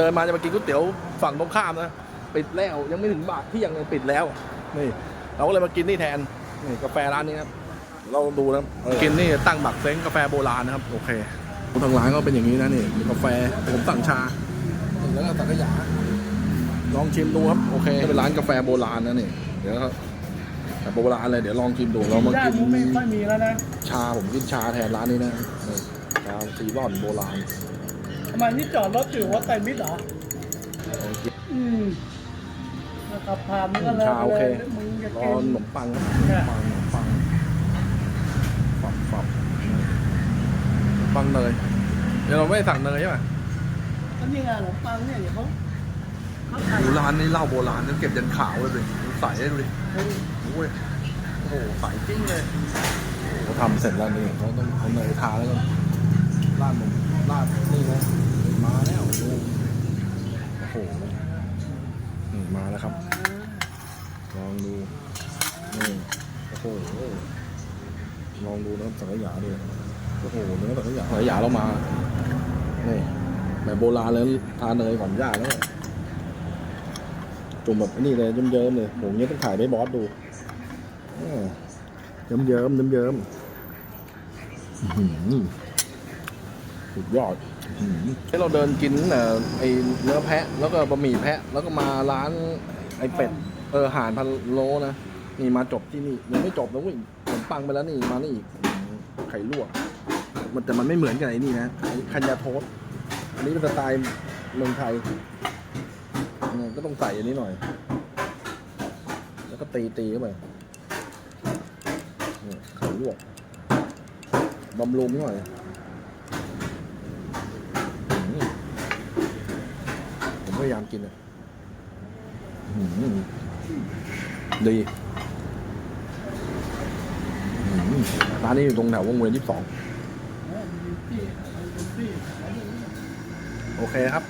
เดินมาจะมากินก๋วยเตี๋ยวฝั่งตรงข้ามนะปิดแล้วยังไม่ถึงบาทที่ยังปิดแล้วนี่เราก็เลยมากินนี่แทนนี่กาแฟร้านนี้ครับเราดูนะเออกินนี่ตั้งบักเซ้งกาแฟโบราณนะครับโอเคทางร้านก็เป็นอย่างนี้นะนี่มีกาแฟผมสั่งชาแล้วก็สังขยาลองชิมดูครับโอเคเป็นร้านกาแฟโบราณนะนี่เดี๋ยวครับแต่โบราณเลยเดี๋ยวลองชิมดูเรามาย่านกินนี้ไม่ค่อยมีแล้วนะชาผมกินชาแทนร้านนี้นะนี่ชาซีรอนโบราณ ทำไมที่จอดรถอยู่วัดไตรมิตรเหรอ อืมนะครับผ่านมันก็เลยชาโอเคลยมึงจะรกิอนขนมปังครับขนมปังขนมปังฝับฝับปังเนยเดี๋ยวเราไม่ได้สั่งเนยใช่ไหมก็นี่ไงขนมปังเนี่ยเดี๋ยวเขาเขาขายดูร้านนี้เหล้าโบราณนั่นเก็บยันขาวเลยดิดูใสเลยดูดิโอ้ยโอ้โหใสจริงเลยเขาทำเสร็จแล้วนี่เขาต้องเอาเนยทาแล้วก็ราดนมราดนี่นะมาแล้วดูโอ้โหนี่ มาแล้วครับ ลองดูนี่โอ้โหลองดูนะครับสังขยาด้วยโอ้โหเนื้อสังขยาสังขยาเรามานี่แบบโบราณเลยทานเนยก่อนย่าแล้วจุ่มแบบนี่เลยเยิ้มๆเลยผมเนี่ยต้องถ่ายให้บอสดูอ้อเยิ้มๆเยิ้มๆอื้อหือ สุดยอดอื้อหือให้เราเดินกินเอ่อไอเนื้อแพะ แล้วก็บะหมี่แพะ แล้วก็มาร้านไอเป็ด เอออาหารพันโลนะ นี่มาจบที่นี่ยังไม่จบนะเว้ยขนมปังไปแล้วนี่มานี่อีกไข่ลวก มันแต่มันไม่เหมือนกับไอ้นี่นะไอ้คันยาโทสอันนี้เป็นสไตล์เมืองไทยนี่ก็ต้องใส่อันนี้หน่อย แล้วก็ตีตีเข้าไปไข่ลวกบำรุงหน่อยอืมผม พยายามกินอะอืมดีอืมร้านนี้อยู่ตรงแถววงเวียนยี่สิบสองโอเคครับ